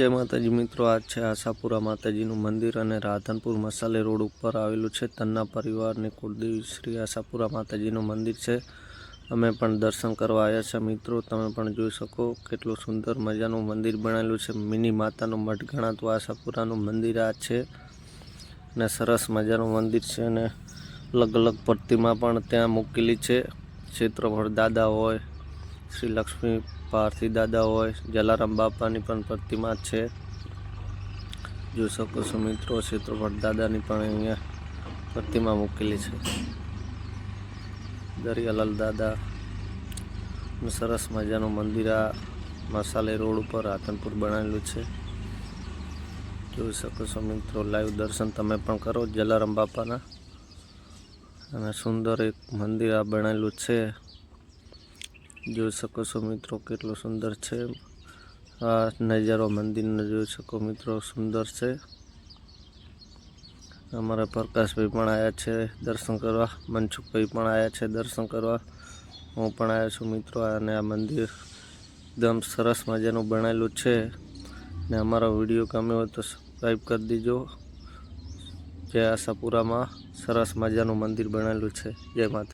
જય માતાજી મિત્રો આ છે આશાપુરા માતાજીનું મંદિર અને રાધનપુર મસાલે રોડ ઉપર આવેલું છે તન્ના પરિવારની કુળદેવી શ્રી આશાપુરા માતાજીનું મંદિર છે. અમે પણ દર્શન કરવા આવ્યા છે મિત્રો, તમે પણ જોઈ શકો કેટલું સુંદર મજાનું મંદિર બનાવેલું છે. મિની માતાનું મઠ ગણાતું આશાપુરાનું મંદિર આ છે અને સરસ મજાનું મંદિર છે અને અલગ અલગ પ્રતિમા પણ ત્યાં મૂકેલી છે. ક્ષેત્રફળ દાદા હોય શ્રી લક્ષ્મી પારથી દાદા હોય, જલારામ બાપાની પણ પ્રતિમા છે. જોઈ શકો છો મિત્રો, ક્ષેત્રફળ દાદાની પણ અહીંયા પ્રતિમા મૂકેલી છે. દરિયાલાલ દાદા સરસ મજાનું મંદિર આ મસાલે રોડ ઉપર રાતનપુર બનાવેલું છે. જોઈ શકો છો મિત્રો, લાઈવ દર્શન તમે પણ કરો જલારામ બાપાના. અને સુંદર એક મંદિર આ બનાવેલું છે. જોઈ શકો છો મિત્રો કેટલો સુંદર છે. આ નજારો મંદિરનો જોઈ શકો મિત્રો, સુંદર છે. અમારા પ્રકાશભાઈ પણ આવ્યા છે દર્શન કરવા, મનસુખભાઈ પણ આવ્યા છે દર્શન કરવા. હું પણ આવ્યો છું મિત્રો અને આ મંદિર એકદમ સરસ મજાનું બનાવેલું છે. ને અમારો વીડિયો ગમ્યો હોય તો સબસ્ક્રાઈબ કરી દીજો. જય આશાપુરામાં સરસ મજાનું મંદિર બનેલું છે. જય માતા